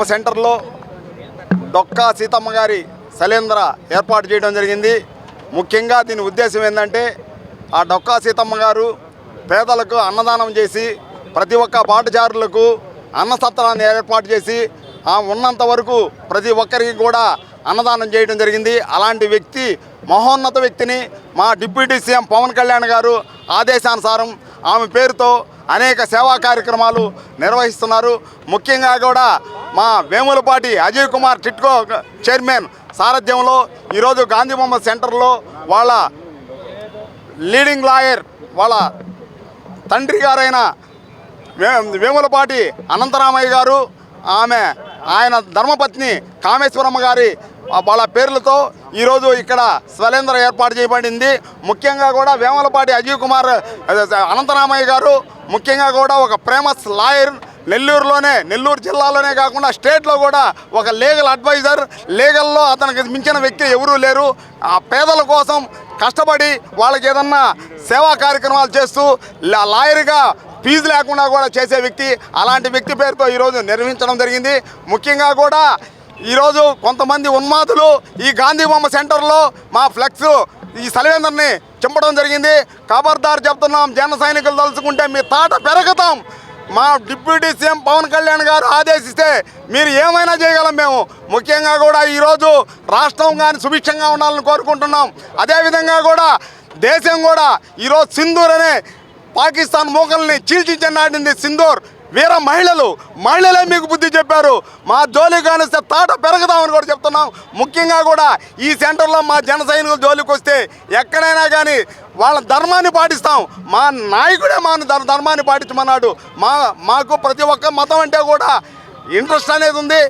సెంటర్లో డొక్కా సీతమ్మ గారి శైలేంద్ర ఏర్పాటు చేయడం జరిగింది. ముఖ్యంగా దీని ఉద్దేశం ఏంటంటే ఆ డొక్కా సీతమ్మ గారు పేదలకు అన్నదానం చేసి ప్రతి ఒక్క పాటచారులకు అన్న సత్రాన్ని ఏర్పాటు చేసి ఆ ఉన్నంత వరకు ప్రతి ఒక్కరికి కూడా అన్నదానం చేయడం జరిగింది. అలాంటి వ్యక్తి మహోన్నత వ్యక్తిని మా డిప్యూటీ సీఎం పవన్ కళ్యాణ్ గారు ఆదేశానుసారం ఆమె పేరుతో అనేక సేవా కార్యక్రమాలు నిర్వహిస్తున్నారు. ముఖ్యంగా కూడా మా వేములపాటి అజయ్ కుమార్ టిట్కో చైర్మన్ సారథ్యంలో ఈరోజు గాంధీ బొమ్మ సెంటర్లో వాళ్ళ లీడింగ్ లాయర్ వాళ్ళ తండ్రి గారైన వే- వేములపాటి అనంతరామయ్య గారు ఆమె ఆయన ధర్మపత్ని కామేశ్వరమ్మ గారి వాళ్ళ పేర్లతో ఈరోజు ఇక్కడ స్వలేంద్ర ఏర్పాటు చేయబడింది. ముఖ్యంగా కూడా వేమలపాటి అజయ్ కుమార్ అనంతరామయ్య గారు ముఖ్యంగా కూడా ఒక ప్రేమస్ లాయర్ నెల్లూరులోనే నెల్లూరు జిల్లాలోనే కాకుండా స్టేట్లో కూడా ఒక లీగల్ అడ్వైజర్ లీగల్లో అతనికి మించిన వ్యక్తి ఎవరూ లేరు. ఆ పేదల కోసం కష్టపడి వాళ్ళకి ఏదన్నా సేవా కార్యక్రమాలు చేస్తూ లాయర్గా ఫీజు లేకుండా కూడా చేసే వ్యక్తి. అలాంటి వ్యక్తి పేరుతో ఈరోజు నిర్వహించడం జరిగింది. ముఖ్యంగా కూడా ఈరోజు కొంతమంది ఉన్మాదులు ఈ గాంధీ బొమ్మ సెంటర్లో మా ఫ్లెక్స్ ఈ సలివేందర్ని చింపడం జరిగింది. ఖబర్దార్ చెప్తున్నాం జన సైనికులు తలుచుకుంటే మీ తాట పెరగతాం. మా డిప్యూటీ సీఎం పవన్ కళ్యాణ్ గారు ఆదేశిస్తే మీరు ఏమైనా చేయగలం మేము. ముఖ్యంగా కూడా ఈరోజు రాష్ట్రం కానీ సుభిక్షంగా ఉండాలని కోరుకుంటున్నాం. అదేవిధంగా కూడా దేశం కూడా ఈరోజు సింధూర్ అనే పాకిస్తాన్ మూకల్ని చీల్చించి నాటింది సింధూర్. వీర మహిళలు మహిళలే మీకు బుద్ధి చెప్పారు. మా జోలి కానిస్తే తాట పెరగదామని కూడా చెప్తున్నాం. ముఖ్యంగా కూడా ఈ సెంటర్లో మా జన సైనికుల జోలికి వస్తే ఎక్కడైనా కానీ వాళ్ళ ధర్మాన్ని పాటిస్తాం. మా నాయకుడే మా ధర్మాన్ని పాటించమన్నాడు. మా మాకు ప్రతి ఒక్క మతం అంటే కూడా ఇంట్రెస్ట్ అనేది ఉంది.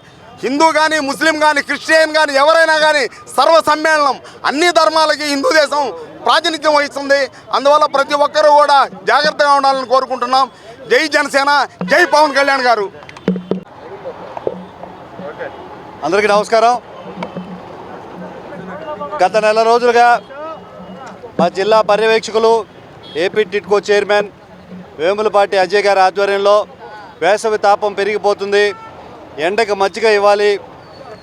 హిందూ కానీ ముస్లిం కానీ క్రిస్టియన్ కానీ ఎవరైనా కానీ సర్వ సమ్మేళనం అన్ని ధర్మాలకి హిందూ దేశం ప్రాతినిధ్యం వహిస్తుంది. అందువల్ల ప్రతి ఒక్కరూ కూడా జాగ్రత్తగా ఉండాలని కోరుకుంటున్నాం. జై జనసేన జై పవన్ కళ్యాణ్ గారు. అందరికీ నమస్కారం. గత నెల రోజులుగా మా జిల్లా పర్యవేక్షకులు AP TIDCO chairman Vemulapati Ajay గారి ఆధ్వర్యంలో వేసవి తాపం పెరిగిపోతుంది. ఎండకు మజ్జిగ ఇవ్వాలి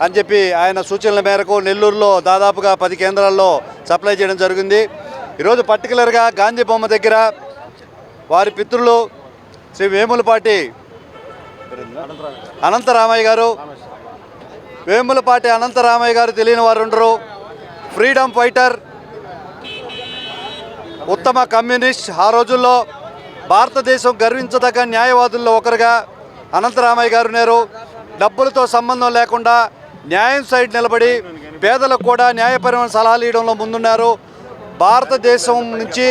అని చెప్పి ఆయన సూచనల మేరకు నెల్లూరులో దాదాపుగా పది కేంద్రాల్లో సప్లై చేయడం జరిగింది. ఈరోజు పర్టికులర్గా గాంధీ బొమ్మ దగ్గర వారి పితృలు శ్రీ వేములపాటి అనంతరామయ్య గారు. వేములపాటి అనంతరామయ్య గారు తెలియని వారు ఉండరు. ఫ్రీడమ్ ఫైటర్ ఉత్తమ కమ్యూనిస్ట్ ఆ రోజుల్లో భారతదేశం గర్వించదగ్గ న్యాయవాదుల్లో ఒకరుగా అనంతరామయ్య గారు నేరు డబ్బులతో సంబంధం లేకుండా న్యాయం సైడ్ నిలబడి పేదలకు కూడా న్యాయపరమైన సలహాలు ఇవ్వడంలో ముందున్నారు. భారతదేశం నుంచి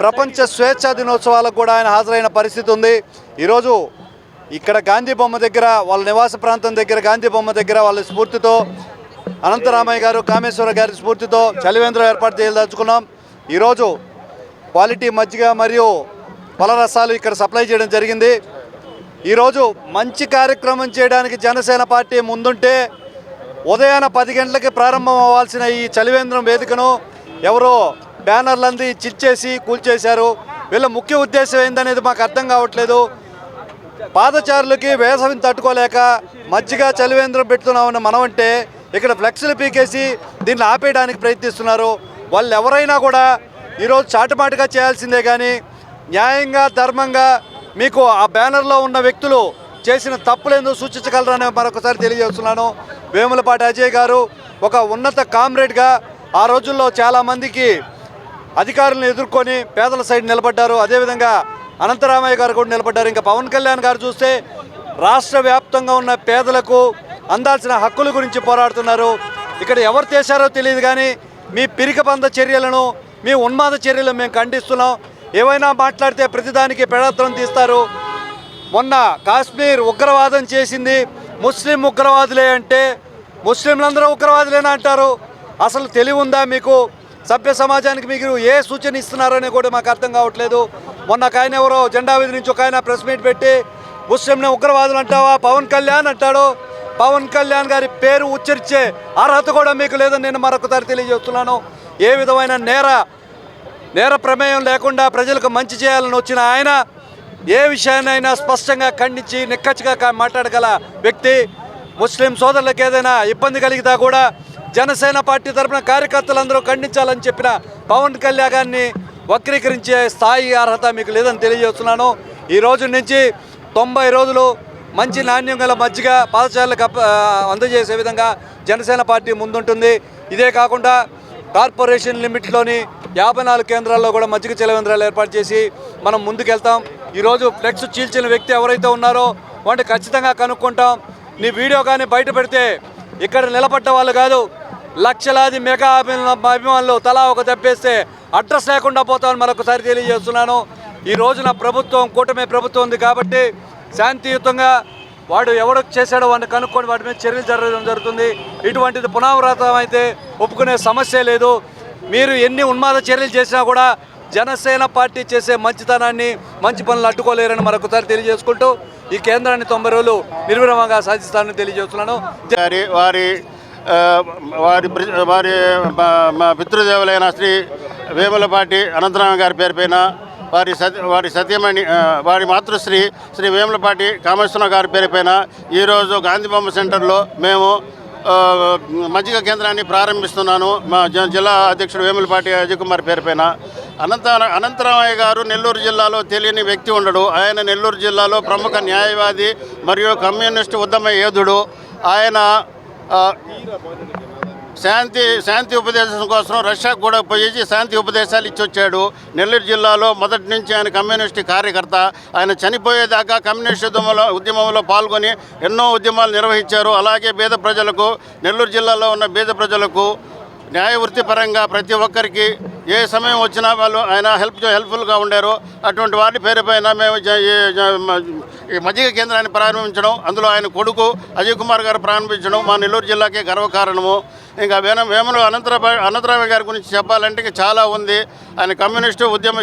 ప్రపంచ స్వేచ్ఛా దినోత్సవాలకు కూడా ఆయన హాజరైన పరిస్థితి ఉంది. ఈరోజు ఇక్కడ గాంధీ బొమ్మ దగ్గర వాళ్ళ నివాస ప్రాంతం దగ్గర గాంధీ బొమ్మ దగ్గర వాళ్ళ స్ఫూర్తితో అనంతరామయ్య గారు కామేశ్వర గారి స్ఫూర్తితో చలివేంద్రం ఏర్పాటు చేయదలుచుకున్నాం. ఈరోజు క్వాలిటీ మజ్జిగ మరియు పలరసాలు ఇక్కడ సప్లై చేయడం జరిగింది. ఈరోజు మంచి కార్యక్రమం చేయడానికి జనసేన పార్టీ ముందుంటే ఉదయాన పది గంటలకి ప్రారంభం అవ్వాల్సిన ఈ చలివేంద్రం వేదికను ఎవరో బ్యానర్లు అంది చిచ్చేసి కూల్చేశారు. వీళ్ళ ముఖ్య ఉద్దేశం ఏందనేది మాకు అర్థం కావట్లేదు. పాదచారులకి వేసవిని తట్టుకోలేక మజ్జిగ చలివేంద్రం పెడుతున్నామన్న మనమంటే ఇక్కడ ఫ్లెక్స్లు పీకేసి దీన్ని ఆపేయడానికి ప్రయత్నిస్తున్నారు. వాళ్ళు ఎవరైనా కూడా ఈరోజు చాటుమాటుగా చేయాల్సిందే కానీ న్యాయంగా ధర్మంగా మీకు ఆ బ్యానర్లో ఉన్న వ్యక్తులు చేసిన తప్పులేందో సూచించగలరని మరొకసారి తెలియజేస్తున్నాను. వేములపాటి అజయ్ గారు ఒక ఉన్నత కామ్రేడ్గా ఆ రోజుల్లో చాలామందికి అధికారులను ఎదుర్కొని పేదల సైడ్ నిలబడ్డారు. అదేవిధంగా అనంతరామయ్య గారు కూడా నిలబడ్డారు. ఇంకా పవన్ కళ్యాణ్ గారు చూస్తే రాష్ట్ర వ్యాప్తంగా ఉన్న పేదలకు అందాల్సిన హక్కుల గురించి పోరాడుతున్నారు. ఇక్కడ ఎవరు చేశారో తెలియదు కానీ మీ పిరికబంద చర్యలను మీ ఉన్మాద చర్యలను మేము ఖండిస్తున్నాం. ఏవైనా మాట్లాడితే ప్రతిదానికి పెడత్వం తీస్తారు. మొన్న కాశ్మీర్ ఉగ్రవాదం చేసింది. ముస్లిం ఉగ్రవాదులే అంటే ముస్లింలందరూ ఉగ్రవాదులేనా అంటారు? అసలు తెలివి ఉందా మీకు? సభ్య సమాజానికి మీకు ఏ సూచన ఇస్తున్నారని కూడా మాకు అర్థం కావట్లేదు. మొన్న ఒక ఆయన ఎవరో జెండా వీధి నుంచి ఒక ఆయన ప్రెస్ మీట్ పెట్టి ముస్లింని ఉగ్రవాదులు అంటావా? పవన్ కళ్యాణ్ అంటాడు. పవన్ కళ్యాణ్ గారి పేరు ఉచ్చరించే అర్హత కూడా మీకు లేదని నేను మరొకసారి తెలియజేస్తున్నాను. ఏ విధమైన నేర నేర ప్రమేయం లేకుండా ప్రజలకు మంచి చేయాలని వచ్చిన ఆయన ఏ విషయాన్నైనా స్పష్టంగా ఖండించి నిక్కచ్చిగా మాట్లాడగల వ్యక్తి. ముస్లిం సోదరులకు ఏదైనా ఇబ్బంది కలిగితే కూడా జనసేన పార్టీ తరపున కార్యకర్తలందరూ ఖండించాలని చెప్పిన పవన్ కళ్యాణాన్ని వక్రీకరించే స్థాయి అర్హత మీకు లేదని తెలియజేస్తున్నాను. ఈ రోజు నుంచి తొంభై రోజులు మంచి నాణ్యం గల మజ్జిగ పాదచారులకు అందజేసే విధంగా జనసేన పార్టీ ముందుంటుంది. ఇదే కాకుండా కార్పొరేషన్ లిమిట్లోని యాభై నాలుగు కేంద్రాల్లో కూడా మజ్జిగ చెలవేంద్రాలు ఏర్పాటు చేసి మనం ముందుకెళ్తాం. ఈరోజు ఫ్లెక్స్ చీల్చిన వ్యక్తి ఎవరైతే ఉన్నారో వాటిని ఖచ్చితంగా కనుక్కుంటాం. నీ వీడియో కానీ బయట పెడితే ఇక్కడ నిలబడ్డ వాళ్ళు కాదు. లక్షలాది మెగా అభిమానులు తలా ఒక దెబ్బేస్తే అడ్రస్ లేకుండా పోతామని మరొకసారి తెలియజేస్తున్నాను. ఈ రోజున ప్రభుత్వం కూటమి ప్రభుత్వం ఉంది కాబట్టి శాంతియుతంగా వాడు ఎవడు చేశాడో వాడిని కనుక్కొని వాటి మీద చర్యలు జరగడం జరుగుతుంది. ఇటువంటిది పునరావృతం అయితే ఒప్పుకునే సమస్య లేదు. మీరు ఎన్ని ఉన్మాద చర్యలు చేసినా కూడా జనసేన పార్టీ చేసే మంచితనాన్ని మంచి పనులు అడ్డుకోలేరని మరొకసారి తెలియజేసుకుంటూ ఈ కేంద్రాన్ని తొంభై రోజులు నిర్విరామంగా సాధిస్తానని తెలియజేస్తున్నాను. వారి వారి వారి మా- మా పితృదేవులైన శ్రీ వేములపాటి అనంతరామ గారి పేరుపైన వారి సత్ వారి సత్యమణి వారి మాతృశ్రీ శ్రీ వేములపాటి కామేశ్వర గారి పేరుపైన ఈరోజు గాంధీ బొమ్మ సెంటర్లో మేము మజ్జిగ కేంద్రాన్ని ప్రారంభిస్తున్నాను. మా జ- జిల్లా అధ్యక్షుడు వేములపాటి అజయ్ కుమార్ పేరుపైన అనంత అనంతరామయ్య గారు నెల్లూరు జిల్లాలో తెలియని వ్యక్తి ఉండడు. ఆయన నెల్లూరు జిల్లాలో ప్రముఖ న్యాయవాది మరియు కమ్యూనిస్టు ఉద్యమ యోధుడు. ఆయన శాంతి శాంతి ఉపదేశం కోసం రష్యాకు కూడా పోయి శాంతి ఉపదేశాలు ఇచ్చి వచ్చాడు నెల్లూరు జిల్లాలో మొదటి నుంచి ఆయన కమ్యూనిస్ట్ కార్యకర్త. ఆయన చనిపోయేదాకా కమ్యూనిస్ట్ ఉద్యమంలో ఉద్యమంలో పాల్గొని ఎన్నో ఉద్యమాలు నిర్వహించారు. అలాగే బీద ప్రజలకు నెల్లూరు జిల్లాలో ఉన్న బీద ప్రజలకు న్యాయ వృత్తిపరంగా ప్రతి ఒక్కరికి ఏ సమయం వచ్చినా వాళ్ళు ఆయన హెల్ప్ హెల్ప్ఫుల్గా ఉండారు. అటువంటి వారి పేరుపైన మేము ఈ మజ్జిగ కేంద్రాన్ని ప్రారంభించడం అందులో ఆయన కొడుకు అజయ్ కుమార్ గారు ప్రారంభించడం మా నెల్లూరు జిల్లాకే గర్వకారణము. ఇంకా వేమ వేమలు అనంతరావు అనంతరావు గారి గురించి చెప్పాలంటే చాలా ఉంది. ఆయన కమ్యూనిస్టు ఉద్యమ